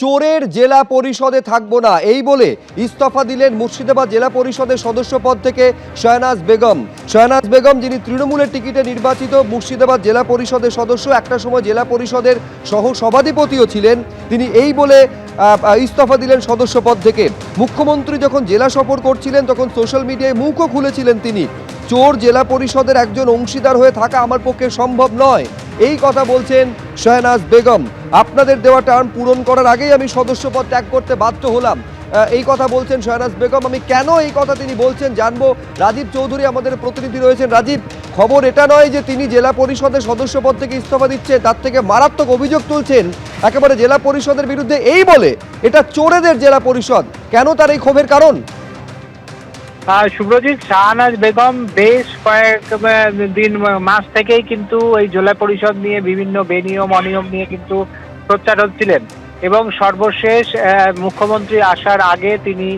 চোরের জেলা পরিষদে থাকব না। এই বলে ইস্তফা দিলেন মুর্শিদাবাদ জেলা পরিষদের সদস্য পদ থেকে শাহনাজ বেগম। শাহনাজ বেগম, যিনি তৃণমূলের টিকিটে নির্বাচিত মুর্শিদাবাদ জেলা পরিষদের সদস্য, একটা সময় জেলা পরিষদের সহ সভাধিপতিও ছিলেন। তিনি এই বলে ইস্তফা দিলেন সদস্য পদ থেকে। মুখ্যমন্ত্রী যখন জেলা সফর করছিলেন, তখন সোশ্যাল মিডিয়ায় মুখও খুলেছিলেন তিনি। চোর জেলা পরিষদের একজন অংশীদার হয়ে থাকা আমার পক্ষে সম্ভব নয়। এই কথা বলছেন শাহনাজ বেগম। আপনাদের দেওয়া টার্ম পূরণ করার আগেই আমি সদস্য পদ ত্যাগ করতে বাধ্য হলাম। এই কথা বলছেন শাহনাজ বেগম। আমি কেন এই কথা তিনি বলছেন জানব। রাজীব চৌধুরী আমাদের প্রতিনিধি রয়েছেন। রাজীব, খবর এটা নয় যে তিনি জেলা পরিষদের সদস্য পদ থেকে ইস্তফা দিচ্ছে, তার থেকে মারাত্মক অভিযোগ তুলছেন একেবারে জেলা পরিষদের বিরুদ্ধে। এই বলে এটা চোরেদের জেলা পরিষদ। কেন তার এই ক্ষোভের কারণ? শুভ্রজিৎ, শাহনাজ বেগম বেশ কয়েক দিন, মাস থেকেই কিন্তু এই জেলা পরিষদ নিয়ে বিভিন্ন বেনিয়ম অনিয়ম নিয়ে কিন্তু সোচ্চার হচ্ছিলেন এবং সর্বশেষ মুখ্যমন্ত্রী আসার আগে তিনি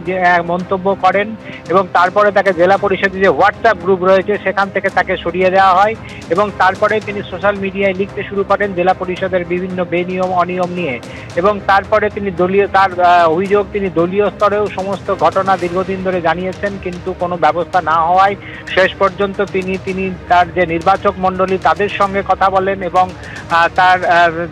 মন্তব্য করেন এবং তারপরে তাকে জেলা পরিষদের যে হোয়াটসঅ্যাপ গ্রুপ রয়েছে সেখান থেকে তাকে সরিয়ে দেওয়া হয় এবং তারপরে তিনি সোশ্যাল মিডিয়ায় লিখতে শুরু করেন জেলা পরিষদের বিভিন্ন বেনিয়ম, অনিয়ম নিয়ে এবং তারপরে তিনি দলীয়, তার অভিযোগ তিনি দলীয় স্তরেও সমস্ত ঘটনা দীর্ঘদিন ধরে জানিয়েছেন কিন্তু কোনো ব্যবস্থা না হওয়ায় শেষ পর্যন্ত তিনি তিনি তার যে নির্বাচক মণ্ডলী তাদের সঙ্গে কথা বলেন এবং তার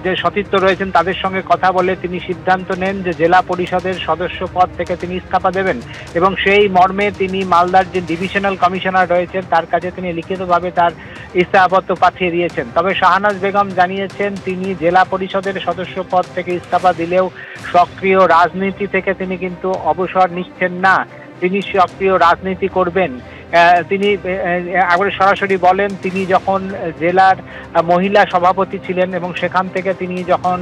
যে সতীর্থ রয়েছেন তাদের সঙ্গে কথা বলে তিনি সিদ্ধান্ত নেন যে জেলা পরিষদের সদস্য পদ থেকে তিনি ইস্তফা দেবেন এবং সেই মর্মে তিনি মালদার যে ডিভিশনাল কমিশনার রয়েছেন, তার কাছে তিনি লিখিতভাবে তার ইস্তফাপত্র পাঠিয়ে দিয়েছেন। তবে শাহনাজ বেগম জানিয়েছেন, তিনি জেলা পরিষদের সদস্য পদ থেকে ইস্তফা দিলেও সক্রিয় রাজনীতি থেকে তিনি কিন্তু অবসর নিচ্ছেন না। তিনি সক্রিয় রাজনীতি করবেন। তিনি একবারে সরাসরি বলেন তিনি যখন জেলার মহিলা সভাপতি ছিলেন এবং সেখান থেকে তিনি যখন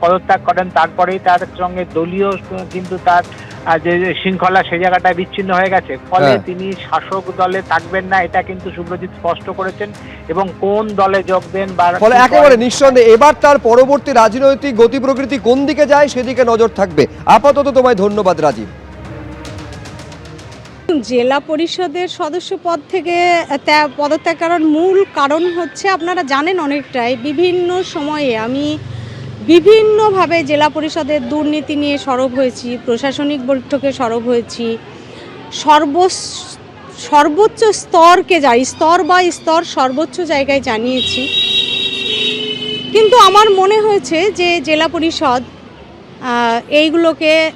পদত্যাগ করেন তারপরেই তার সঙ্গে দলীয় কিন্তু তার যে শৃঙ্খলা সে জায়গাটা বিচ্ছিন্ন হয়ে গেছে। ফলে হ্যাঁ। তিনি শাসক দলে থাকবেন না এটা কিন্তু সুব্রজিৎ স্পষ্ট করেছেন এবং কোন দলে যোগ দেন বা ফলে একেবারে নিঃসন্দেহে এবার তার পরবর্তী রাজনৈতিক গতি প্রকৃতি কোন দিকে যায় সেদিকে নজর থাকবে। আপাতত তোমায় ধন্যবাদ রাজীব। জেলা পরিষদের সদস্য পদ থেকে ত্যাগ- পদত্যাগ করার মূল কারণ হচ্ছে আপনারা জানেন অনেকটাই, বিভিন্ন সময়ে আমি বিভিন্নভাবে জেলা পরিষদের দুর্নীতি নিয়ে সরব হয়েছি, প্রশাসনিক বৈঠকে সরব হয়েছি। সর্ব সর্বোচ্চ স্তরকে যাই, স্তর বা স্তর সর্বোচ্চ জায়গায় জানিয়েছি। কিন্তু আমার মনে হয়েছে যে জেলা পরিষদ এইগুলোকে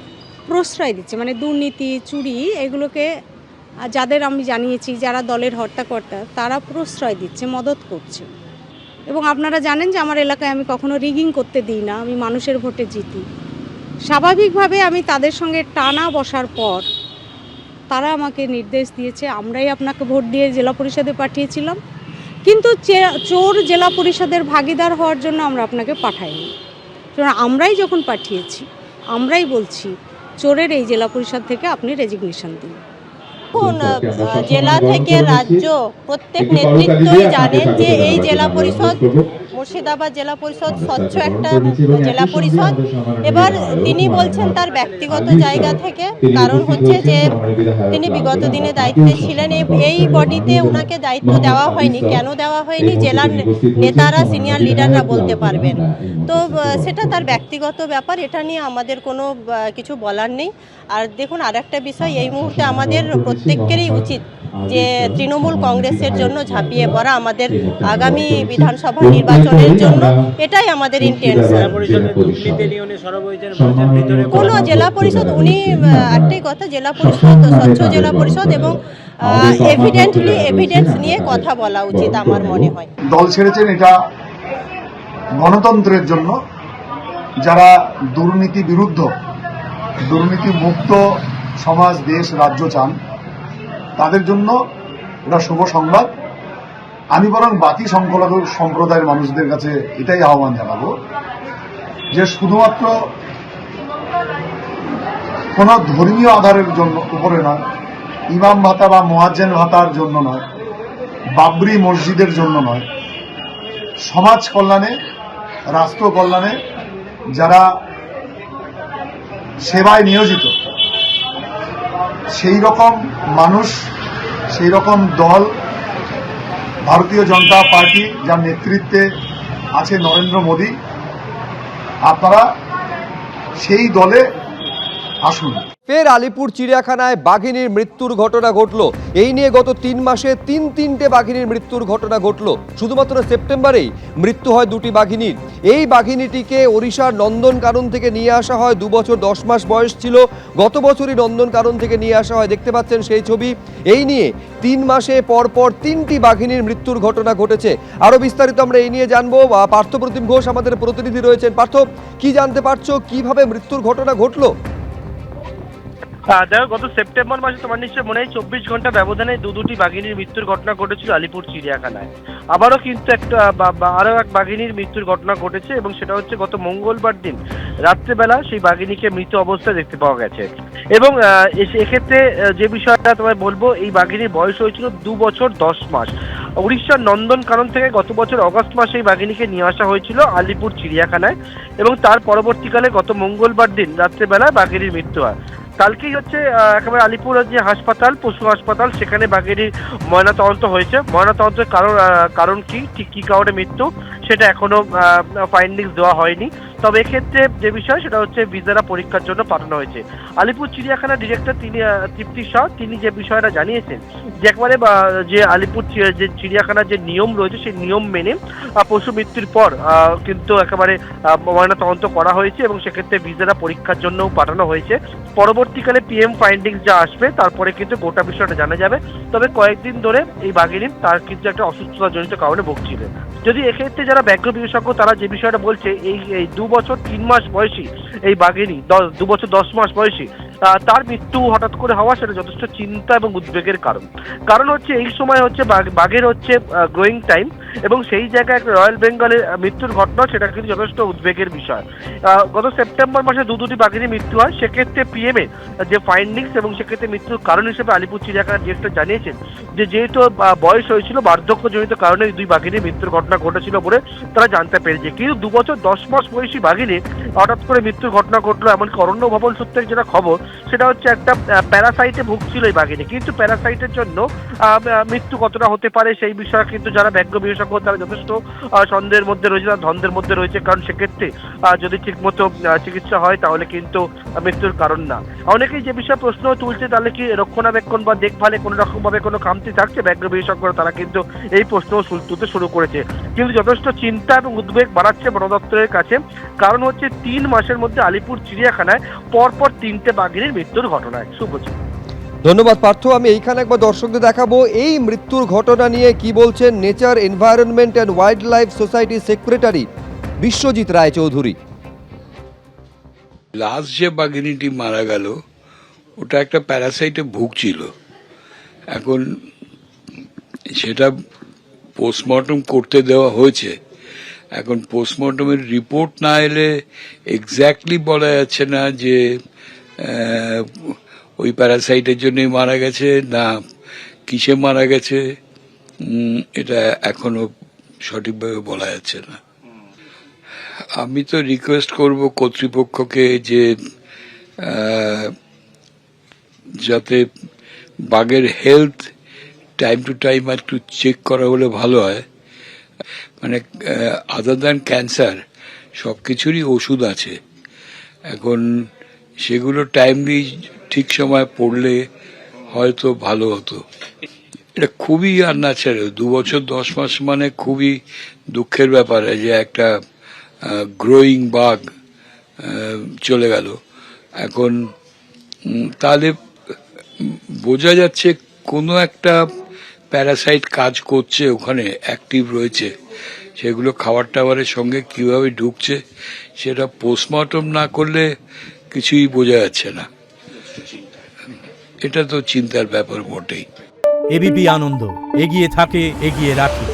প্রশ্রয় দিচ্ছে মানে দুর্নীতি, চুরি এগুলোকে যাদের আমি জানিয়েছি যারা দলের হর্তাকর্তা, তারা প্রশ্রয় দিচ্ছে, মদত করছে। এবং আপনারা জানেন যে আমার এলাকায় আমি কখনো রিগিং করতে দিই না, আমি মানুষের ভোটে জিতি। স্বাভাবিকভাবে আমি তাদের সঙ্গে টানা বসার পর, তারা আমাকে নির্দেশ দিয়েছে, আমরাই আপনাকে ভোট দিয়ে জেলা পরিষদে পাঠিয়েছিলাম। কিন্তু চোর জেলা পরিষদের ভাগিদার হওয়ার জন্য আমরা আপনাকে পাঠাইনি। সুতরাং আমরাই যখন পাঠিয়েছি, আমরাই বলছি চোরের এই জেলা পরিষদ থেকে আপনি রেজিগনেশন দিন। দেখুন জেলা থেকে রাজ্য প্রত্যেক নেতৃত্বই জানেন যে এই জেলা পরিষদ মুর্শিদাবাদ জেলা পরিষদ স্বচ্ছ একটা জেলা পরিষদ। এবার তিনি বলছেন তার ব্যক্তিগত জায়গা থেকে কারণ হচ্ছে যে তিনি বিগত দিনে দায়িত্বে ছিলেন এই- বডিতে ওনাকে দায়িত্ব দেওয়া হয়নি। কেন দেওয়া হয়নি? জেলার নেতারা সিনিয়র লিডাররা বলতে পারবেন। তো সেটা তার ব্যক্তিগত ব্যাপার এটা নিয়ে আমাদের কোনো কিছু বলার নেই। আর দেখুন আর একটা বিষয় এই মুহূর্তে আমাদের প্রত্যেকেরই উচিত যে তৃণমূল কংগ্রেসের জন্য ঝাঁপিয়ে পড়া আমাদের আগামী বিধানসভা নির্বাচনের জন্য এটাই আমাদের ইন্টেনশন কোনো জেলা পরিষদ উনি একটাই কথা জেলা পরিষদ স্বচ্ছ জেলা পরিষদ এবং এভিডেন্টলি এভিডেন্স নিয়ে কথা বলা উচিত আমার মনে হয়। দল ছেড়েছেন এটা গণতন্ত্রের জন্য। যারা দুর্নীতি বিরুদ্ধ দুর্নীতি মুক্ত সমাজ দেশ রাজ্য চান তাদের জন্য এটা শুভ সংবাদ। আমি বরং বাকি সংখ্যালঘু সম্প্রদায়ের মানুষদের কাছে এটাই আহ্বান জানাব যে শুধুমাত্র কোন ধর্মীয় আধারের জন্য উপরে নয়, ইমাম ভাতা বা মোয়াজ্জেন ভাতার জন্য নয়, বাবরি মসজিদের জন্য নয়, সমাজ কল্যাণে, রাষ্ট্র কল্যাণে যারা সেবায় নিয়োজিত সেই রকম মানুষ, সেই রকম দল ভারতীয় জনতা পার্টি যার নেতৃত্বে আছে নরেন্দ্র মোদী। আপনারা সেই দলে আসুন। ফের আলিপুর চিড়িয়াখানায় বাঘিনীর মৃত্যুর ঘটনা ঘটল। এই নিয়ে গত তিন মাসে তিন তিনটে বাঘিনীর মৃত্যুর ঘটনা ঘটল। শুধুমাত্র সেপ্টেম্বরেই মৃত্যু হয় দুটি বাঘিনীর। এই বাঘিনীটিকে ওড়িশার নন্দনকানন থেকে নিয়ে আসা হয়। দু বছর দশ মাস বয়স ছিল। গত বছরই নন্দনকানন থেকে নিয়ে আসা হয়। দেখতে পাচ্ছেন সেই ছবি। এই নিয়ে তিন মাসে পর পর তিনটি বাঘিনীর মৃত্যুর ঘটনা ঘটেছে। আরও বিস্তারিত আমরা এই নিয়ে জানব। আহ, পার্থপ্রতিম ঘোষ আমাদের প্রতিনিধি রয়েছেন। পার্থ কি জানতে পারছ? কীভাবে মৃত্যুর ঘটনা ঘটলো? দেখো, গত সেপ্টেম্বর মাসে তোমার নিশ্চয় মনে হয় চব্বিশ ঘণ্টা ব্যবধানে দু দুটি বাঘিনীর মৃত্যুর ঘটনা ঘটেছিল আলিপুর চিড়িয়াখানায়। আবারও কিন্তু একটা আরও এক বাঘিনীর মৃত্যুর ঘটনা ঘটেছে এবং সেটা হচ্ছে গত মঙ্গলবার দিন রাত্রেবেলা সেই বাঘিনীকে মৃত অবস্থায় দেখতে পাওয়া গেছে। এবং এক্ষেত্রে যে বিষয়টা তোমায় বলব, এই বাঘিনীর বয়স হয়েছিল দু বছর দশ মাস। উড়িষ্যার নন্দনকানন থেকে গত বছর অগস্ট মাসে এই বাঘিনীকে নিয়ে আসা হয়েছিল আলিপুর চিড়িয়াখানায় এবং তার পরবর্তীকালে গত মঙ্গলবার দিন রাত্রেবেলা বাঘিনীর মৃত্যু হয়। কালকেই হচ্ছে একেবারে আলিপুর যে হাসপাতাল, পশু হাসপাতাল, সেখানে বাঘেরই ময়নাতদন্ত হয়েছে। ময়নাতদন্তের কারণ কারণ কি? ঠিক কি কারণে মৃত্যু? সেটা এখনও ফাইন্ডিংস দেওয়া হয়নি। তবে এক্ষেত্রে যে বিষয়, সেটা হচ্ছে ভিজারা পরীক্ষার জন্য পাঠানো হয়েছে। আলিপুর চিড়িয়াখানার ডিরেক্টর তিনি তৃপ্তি শাহ তিনি যে বিষয়টা জানিয়েছেন, যে একবারে যে আলিপুর যে চিড়িয়াখানার যে নিয়ম রয়েছে, সেই নিয়ম মেনে পশু মৃত্যুর পর কিন্তু একেবারে ময়নাতদন্ত করা হয়েছে এবং সেক্ষেত্রে ভিজারা পরীক্ষার জন্যও পাঠানো হয়েছে। পরবর্তীকালে পিএম ফাইন্ডিংস যা আসবে, তারপরে কিন্তু গোটা বিষয়টা জানা যাবে। তবে কয়েকদিন ধরে এই বাঘিনী তার কিন্তু একটা অসুস্থতা জনিত কারণে ভুগছিলেন। যদি এক্ষেত্রে যারা ব্যাঘ্র বিশেষজ্ঞ, তারা যে বিষয়টা বলছে, এই এই দু বছর তিন মাস বয়সী এই বাঘিনী, দশ, দু বছর দশ মাস বয়সী তার মৃত্যু হঠাৎ করে হওয়া সেটা যথেষ্ট চিন্তা এবং উদ্বেগের কারণ। কারণ হচ্ছে এই সময় হচ্ছে বাঘ- বাঘের হচ্ছে গ্রোয়িং টাইম এবং সেই জায়গায় একটা রয়্যাল বেঙ্গলের মৃত্যুর ঘটনা, সেটা কিন্তু যথেষ্ট উদ্বেগের বিষয়। গত সেপ্টেম্বর মাসে দু দুটি বাঘিনীর মৃত্যু হয়, সেক্ষেত্রে পিএমএ যে ফাইন্ডিংস এবং সেক্ষেত্রে মৃত্যুর কারণ হিসেবে আলিপুর চিড়িয়াখানার ডিরেক্টর জানিয়েছেন যে যেহেতু বয়স হয়েছিল, বার্ধক্যজনিত কারণে দুই বাঘিনীর মৃত্যুর ঘটনা ঘটেছিল বলে তারা জানতে পেরেছে। কিন্তু দু বছর, দশ মাস বয়সী বাঘিনী হঠাৎ করে মৃত্যুর ঘটনা ঘটলো, এমনকি অরণ্য ভবন সূত্রে যেটা খবর, সেটা হচ্ছে একটা প্যারাসাইটে ভুগছিল এই বাঘিনী কিন্তু প্যারাসাইটের জন্য মৃত্যু কতটা হতে পারে সেই বিষয়ে কিন্তু যারা ব্যাঘ্র বিশেষজ্ঞ তারা যথেষ্ট সন্দেহের মধ্যে রয়েছে তারা ধন্দের মধ্যে রয়েছে, কারণ সেক্ষেত্রে যদি ঠিকমতো চিকিৎসা হয় তাহলে কিন্তু মৃত্যুর কারণ না। অনেকেই যে বিষয়ে প্রশ্ন তুলছে তাহলে কি রক্ষণাবেক্ষণ বা দেখভালে কোনো রকমভাবে কোনো খামতি থাকছে? ব্যাঘ্র বিশেষজ্ঞরা তারা কিন্তু এই প্রশ্ন তুলতে শুরু করেছে। কিন্তু যথেষ্ট চিন্তা এবং উদ্বেগ বাড়াচ্ছে বন দপ্তরের কাছে। কারণ হচ্ছে তিন মাসের মধ্যে আলিপুর চিড়িয়াখানায় পরপর তিনটে বাঘিনীর মৃত্যুর ঘটনায়। শুভজিৎ ধন্যবাদ পার্থ, আমি এইখানে একবার দর্শকদের দেখাবো এই মৃত্যুর ঘটনা নিয়ে কি বলছেন nature environment and wild life society secretary Biswajit Roy Chowdhury last যে বাঘিনীটি মারা গেল, ওটা একটা প্যারাসাইটে ভুগছিল। এখন সেটা পোস্টমর্টম করতে দেওয়া হয়েছে। এখন পোস্টমর্টমের রিপোর্ট না এলে এক্স্যাক্টলি বলা যাচ্ছে না যে ওই প্যারাসাইটের জন্যই মারা গেছে, না কিসে মারা গেছে এটা এখনও সঠিকভাবে বলা যাচ্ছে না। আমি তো রিকোয়েস্ট করব কর্তৃপক্ষকে যে যাতে বাঘের হেলথ টাইম টু টাইম একটু চেক করা হলে ভালো হয়। মানে আদার দ্যান ক্যান্সার সব কিছুরই ওষুধ আছে। এখন সেগুলো টাইমলি ঠিক সময় পড়লে হয়তো ভালো হতো। এটা খুবই আনন্যাচারাল দু বছর দশ মাস মানে খুবই দুঃখের ব্যাপার যে একটা গ্রোয়িং বাঘ চলে গেল। এখন তাহলে, বোঝা যাচ্ছে কোনো একটা প্যারাসাইট কাজ করছে ওখানে অ্যাক্টিভ রয়েছে। সেগুলো খাবার টাবারের সঙ্গে কীভাবে ঢুকছে, সেটা পোস্টমর্টম না করলে কিছুই বোঝা যাচ্ছে না। এটা তো চিন্তার ব্যাপার বটেই। এবিপি আনন্দ এগিয়ে থাকে এগিয়ে রাখে।